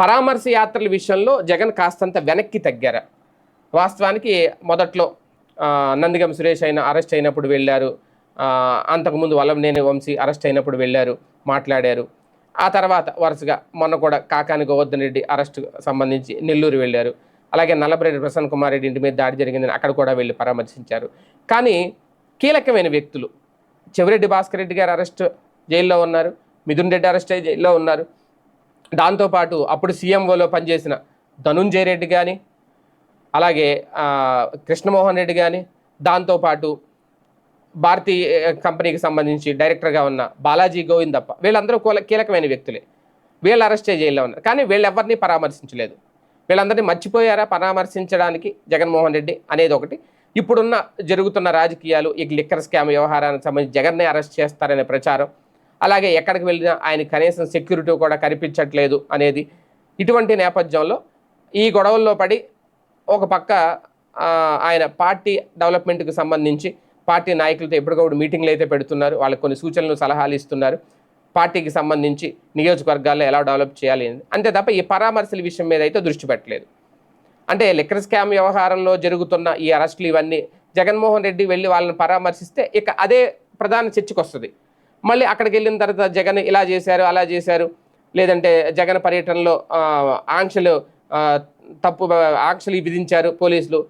పరామర్శ యాత్రల విషయంలో జగన్ కాస్తంత వెనక్కి తగ్గారు. వాస్తవానికి మొదట్లో నందిగం సురేష్ అయిన అరెస్ట్ అయినప్పుడు వెళ్ళారు. అంతకుముందు వల్లభనేని వంశీ అరెస్ట్ అయినప్పుడు వెళ్ళారు మాట్లాడారు. ఆ తర్వాత వరుసగా మొన్న కూడా కాకాని గోవర్ధన్ రెడ్డి అరెస్ట్ సంబంధించి నెల్లూరు వెళ్ళారు. అలాగే నల్లబరెడ్డి ప్రసన్న కుమార్ రెడ్డి ఇంటి మీద దాడి జరిగిందని అక్కడ కూడా వెళ్ళి పరామర్శించారు. కానీ కీలకమైన వ్యక్తులు చెవిరెడ్డి భాస్కర్ రెడ్డి గారు అరెస్ట్ జైల్లో ఉన్నారు మిథున్ రెడ్డి అరెస్ట్ అయ్యి జైల్లో ఉన్నారు. దాంతోపాటు అప్పుడు సీఎంఓలో పనిచేసిన ధనుంజయ రెడ్డి కానీ అలాగే కృష్ణమోహన్ రెడ్డి కానీ దాంతోపాటు భారతీ కంపెనీకి సంబంధించి డైరెక్టర్గా ఉన్న బాలాజీ గోవిందప్ప వీళ్ళందరూ కీలకమైన వ్యక్తులే. వీళ్ళు అరెస్ట్ జైల్లో ఉన్నారు. కానీ వీళ్ళెవరిని పరామర్శించలేదు. వీళ్ళందరినీ మర్చిపోయారా పరామర్శించడానికి జగన్మోహన్ రెడ్డి అనేది ఒకటి. ఇప్పుడున్న జరుగుతున్న రాజకీయాలు ఈ లిక్కర్ స్కామ్ వ్యవహారానికి సంబంధించి జగన్నే అరెస్ట్ చేస్తారనే ప్రచారం అలాగే ఎక్కడికి వెళ్ళినా ఆయన కనీసం సెక్యూరిటీ కూడా కనిపించట్లేదు అనేది ఇటువంటి నేపథ్యంలో ఈ గొడవల్లో పడి ఒక పక్క ఆయన పార్టీ డెవలప్మెంట్కి సంబంధించి పార్టీ నాయకులతో ఎప్పటికప్పుడు మీటింగ్లు అయితే పెడుతున్నారు. వాళ్ళకి కొన్ని సూచనలు సలహాలు ఇస్తున్నారు. పార్టీకి సంబంధించి నియోజకవర్గాల్లో ఎలా డెవలప్ చేయాలి అని. అంతే తప్ప ఈ పరామర్శల విషయం మీద అయితే దృష్టి పెట్టలేదు. అంటే లిక్కర్ స్కామ్ వ్యవహారంలో జరుగుతున్న ఈ అరెస్టులు ఇవన్నీ జగన్మోహన్ రెడ్డి వెళ్ళి వాళ్ళని పరామర్శిస్తే ఇక అదే ప్రధాన చర్చకు వస్తుంది మళ్ళీ అక్కడికి వెళ్ళిన తర్వాత జగన్ ఇలా చేశారు అలా చేశారు. లేదంటే జగన్ పర్యటనలో ఆంక్షలు తప్పు ఆంక్షలు విధించారు పోలీసులు.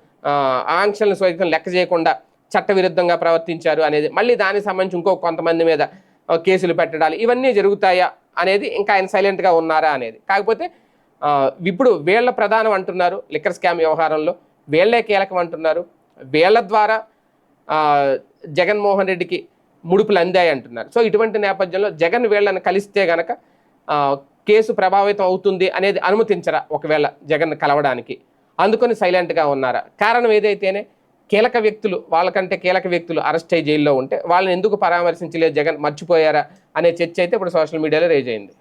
ఆంక్షలను సైతం లెక్క చేయకుండా చట్టవిరుద్ధంగా ప్రవర్తించారు అనేది. మళ్ళీ దానికి సంబంధించి ఇంకో కొంతమంది మీద కేసులు పెట్టడాలు ఇవన్నీ జరుగుతాయా అనేది ఇంకా ఆయన సైలెంట్గా ఉన్నారా అనేది. కాకపోతే ఇప్పుడు వీళ్ళ ప్రధానం అంటున్నారు లిక్కర్ స్కామ్ వ్యవహారంలో. వీళ్ళే కీలకం అంటున్నారు. వీళ్ళ ద్వారా జగన్మోహన్ రెడ్డికి ముడుపులు అందాయి అంటున్నారు. సో ఇటువంటి నేపథ్యంలో జగన్ వీళ్ళని కలిస్తే గనక కేసు ప్రభావితం అవుతుంది అనేది అనుమతించరా ఒకవేళ జగన్ కలవడానికి? అందుకొని సైలెంట్గా ఉన్నారా? కారణం ఏదైతేనే కీలక వ్యక్తులు వాళ్ళకంటే కీలక వ్యక్తులు అరెస్ట్ అయ్యి జైల్లో ఉంటే వాళ్ళని ఎందుకు పరామర్శించలేదు జగన్? మర్చిపోయారా? అనే చర్చ అయితే ఇప్పుడు సోషల్ మీడియాలో రేజ్ అయింది.